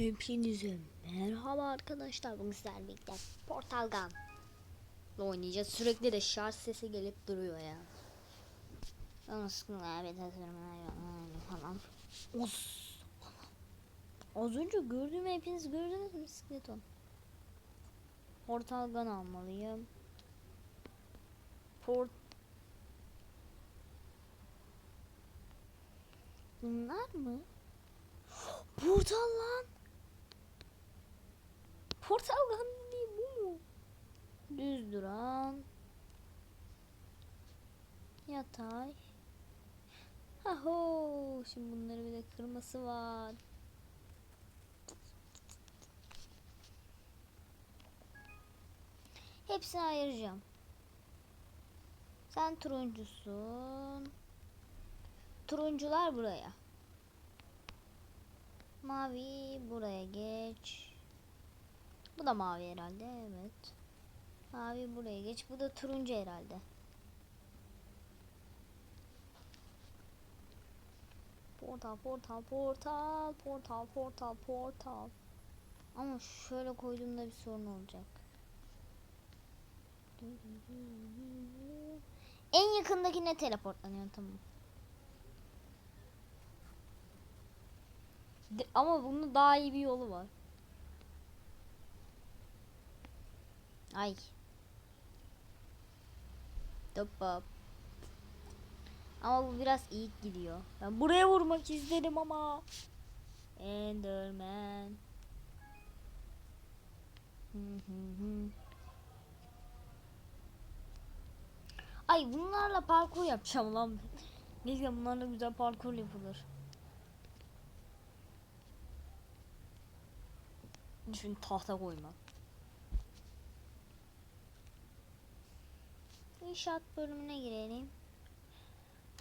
Hepinize merhaba arkadaşlar. Bugün sizlerle birlikte Portal Gun oynayacağız. Sürekli de şarj sesi gelip duruyor ya. Ama sıkıntı abi falan. Os. Az önce gördüğümü hepiniz gördünüz mü Skeleton? Portal Gun almalıyım. Port Bunlar mı? Portal lan. Portal gun değil bu mu? Düz duran. Yatay. Aho, şimdi bunları bir de kırması var. Hepsini ayıracağım. Sen turuncusun. Turuncular buraya. Mavi buraya geç. Bu da mavi herhalde evet. Mavi buraya geç. Bu da turuncu herhalde. Portal portal portal portal portal portal. Ama şöyle koyduğumda bir sorun olacak. En yakındakine teleportlanıyor tamam. Ama bunun daha iyi bir yolu var. Ay. Top. Ama bu biraz iyi gidiyor. Ben buraya vurmak istedim ama. Enderman. Ay bunlarla parkur yapacağım lan. Neyse bunlarla güzel parkur yapılır. Düşün tahta koymak. İnşaat bölümüne girelim.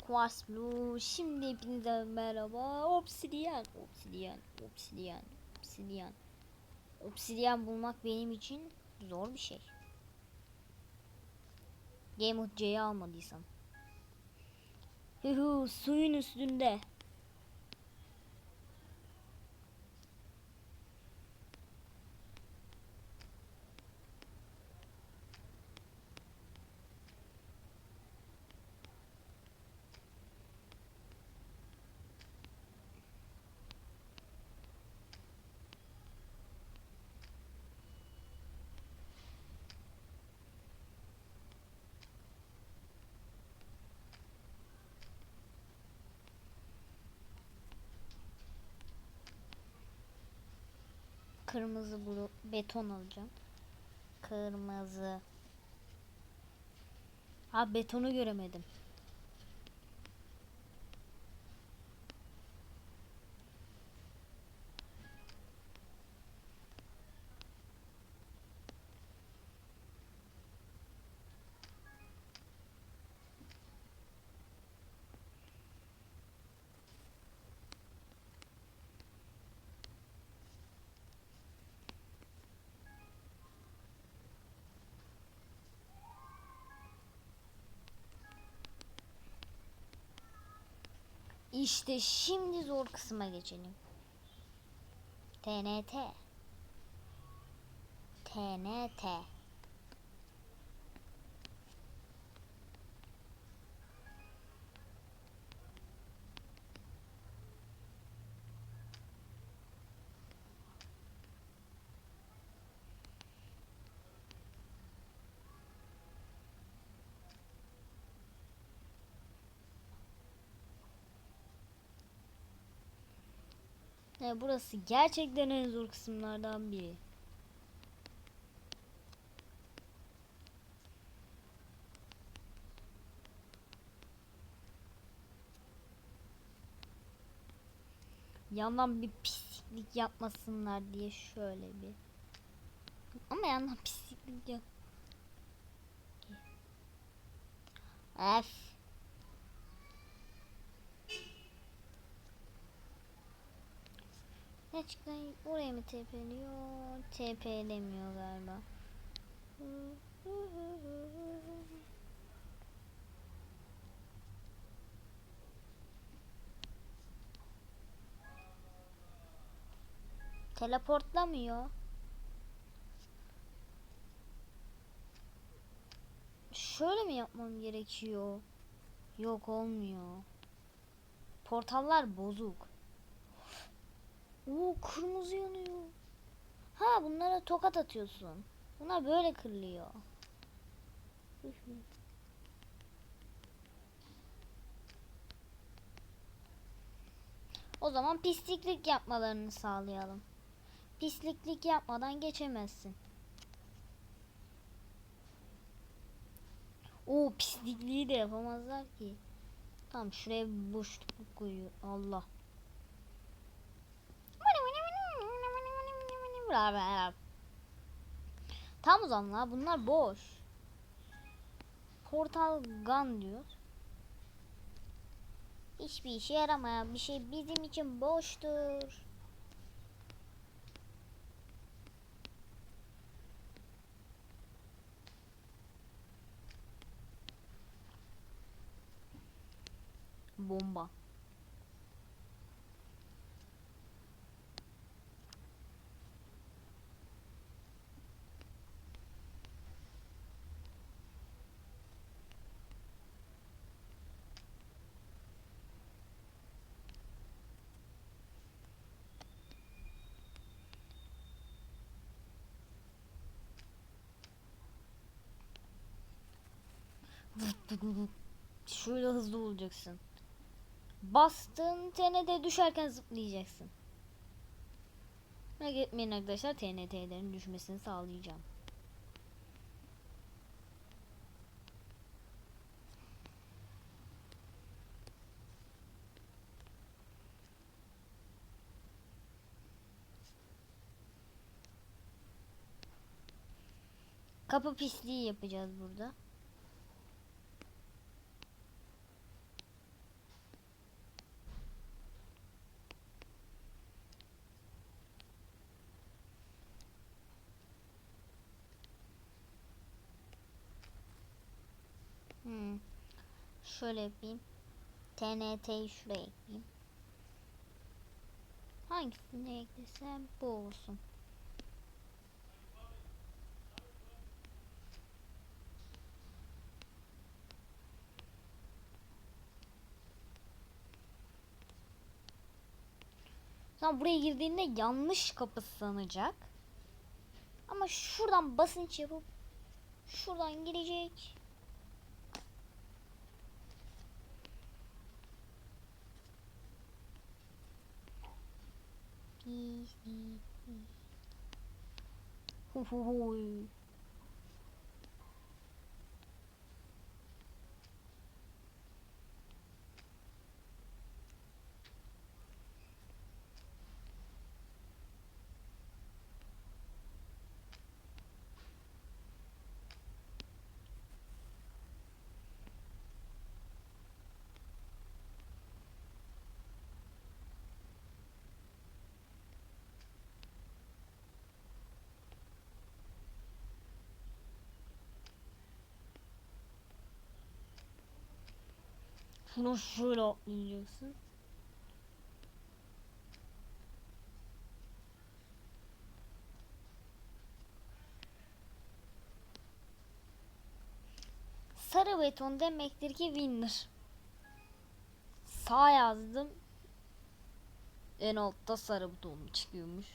Quartz Blue. Şimdi hepinize merhaba. Obsidian. Obsidian. Obsidian. Obsidian. Obsidian bulmak benim için zor bir şey. Game of C'yi almadıysam. Huhu suyun üstünde. Kırmızı beton alacağım. Kırmızı. Ha betonu göremedim. İşte şimdi zor kısma geçelim. TNT. TNT. Ya burası gerçekten en zor kısımlardan biri. Yandan bir pislik yapmasınlar diye şöyle bir. Ama yandan pislik yap. F. Gerçekten oraya mı TP'liyor? TP'lemiyor galiba. Teleportlamıyor. Şöyle mi yapmam gerekiyor? Yok olmuyor. Portallar bozuk. Oo kırmızı yanıyor. Ha bunlara tokat atıyorsun. Bunlar böyle kırılıyor. O zaman pisliklik yapmalarını sağlayalım. Pisliklik yapmadan geçemezsin. O pislikliği de yapamazlar ki. Tamam şuraya boşluk koyuyor. Allah. Tam o zaman la, bunlar boş. Portal gun diyor. Hiçbir işe yaramayan bir şey bizim için boştur. Bomba. Şöyle hızlı olacaksın. Bastığın TNT düşerken zıplayacaksın. Merak etmeyin arkadaşlar TNT'lerin düşmesini sağlayacağım. Kapı pisliği yapacağız burada. Hmm. Şöyle yapayım. TNT'yi şuraya ekleyeyim. Hangisini eklesem bu olsun. Tamam buraya girdiğinde yanlış kapı sanacak. Ama şuradan basınç yapıp şuradan girecek. Hu hu hu. Şunu şöyle atlayacaksın. Sarı beton demektir ki winner. Sağ yazdım. En altta sarı buton çıkıyormuş.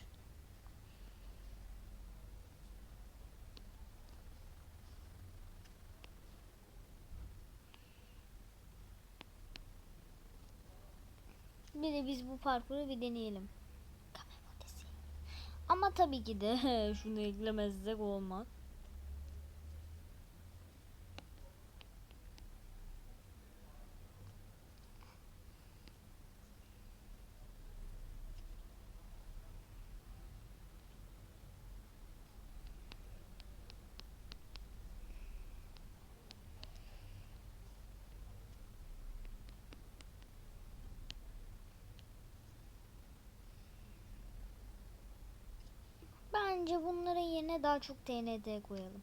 Bir de biz bu parkuru bir deneyelim. Ama tabii ki de şunu eklemezsek olmaz. Bence bunların yerine daha çok TNT koyalım.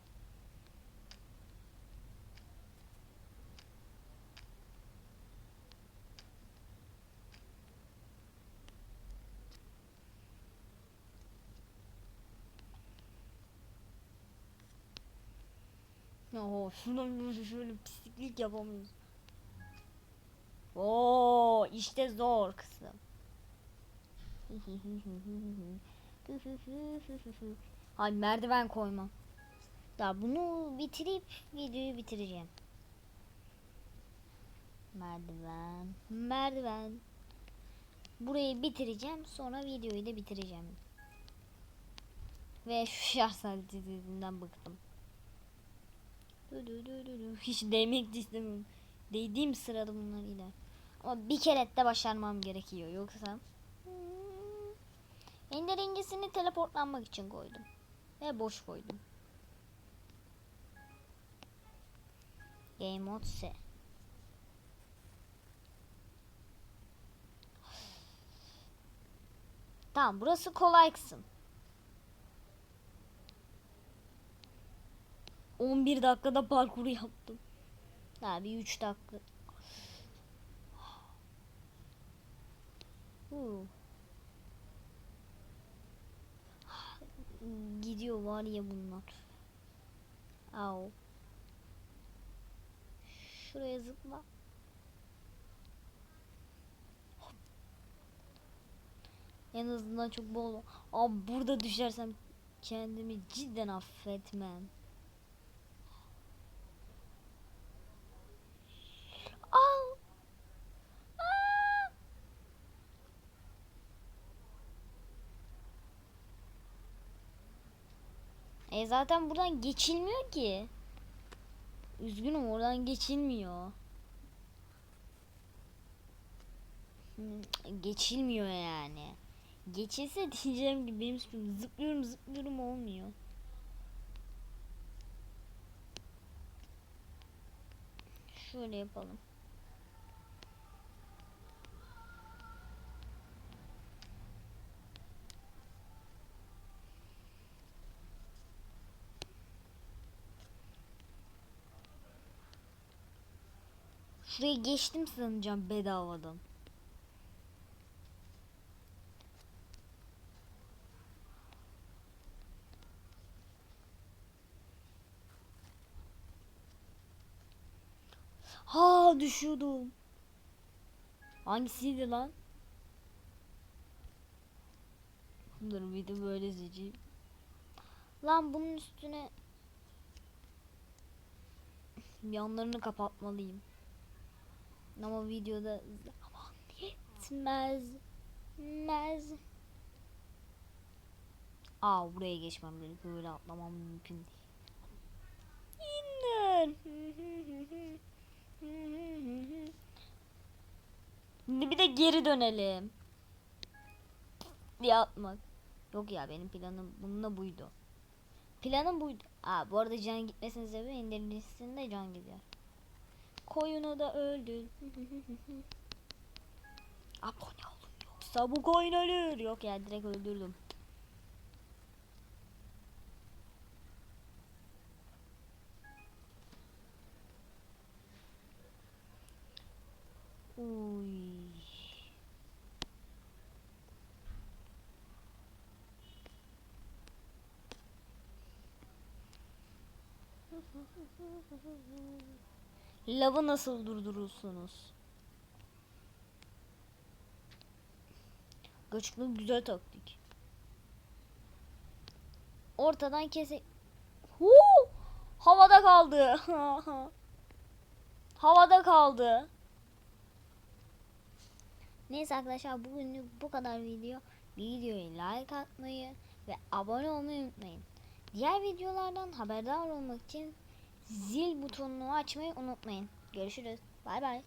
Oho şunu şöyle pislik yapamıyoruz. Oo işte zor kısım. Ay merdiven koymam. Ya bunu bitirip videoyu bitireceğim. Merdiven, merdiven. Burayı bitireceğim sonra videoyu da bitireceğim. Ve şu şarj saatlerinden bıktım. Hiç değmek de istemiyorum. Değdiğim sırada bunlar gider. Ama bir kere de başarmam gerekiyor. Yoksa... Ender incisini teleportlanmak için koydum. Ve boş koydum. Game mode S. Tamam burası kolay kısım. 11 dakikada parkuru yaptım. Daha bir 3 dakika. Huu. Gidiyor var ya bunlar. Au. Şuraya zıpla. En azından çok bol. Abi burada düşersem kendimi cidden affetmem. E zaten buradan geçilmiyor ki. Üzgünüm oradan geçilmiyor. Hmm, Geçilmiyor yani. Geçilse diyeceğim ki benim suçum. zıplıyorum zıplıyorum olmuyor. Şöyle yapalım. Şuraya geçtim sanacağım bedavadan. Ha düşüyordum. Hangisiydi lan? Dur bir de böyle seçeyim. Lan bunun üstüne yanlarını kapatmalıyım. Ama videoda zaman yetmez. Mez. Aa buraya geçmem gerekiyor. Böyle atlamam mümkün değil. İndir. Şimdi bir de geri dönelim. Bir atmak. Yok ya benim planım bununla buydu. Planım buydu. Aa bu arada can gitmesinin sebebi indirimcisinde can gidiyor. Koyunu da öldür. Abone olun yoksa bu koyun ölür. Yok ya direkt öldürdüm. Uy. Lavı nasıl durdurursunuz? Gerçekten güzel taktik. Ortadan kese... Huu! Havada kaldı. Havada kaldı. Neyse arkadaşlar bugünlük bu kadar video. Videoyu like atmayı ve abone olmayı unutmayın. Diğer videolardan haberdar olmak için zil butonunu açmayı unutmayın. Görüşürüz. Bay bay.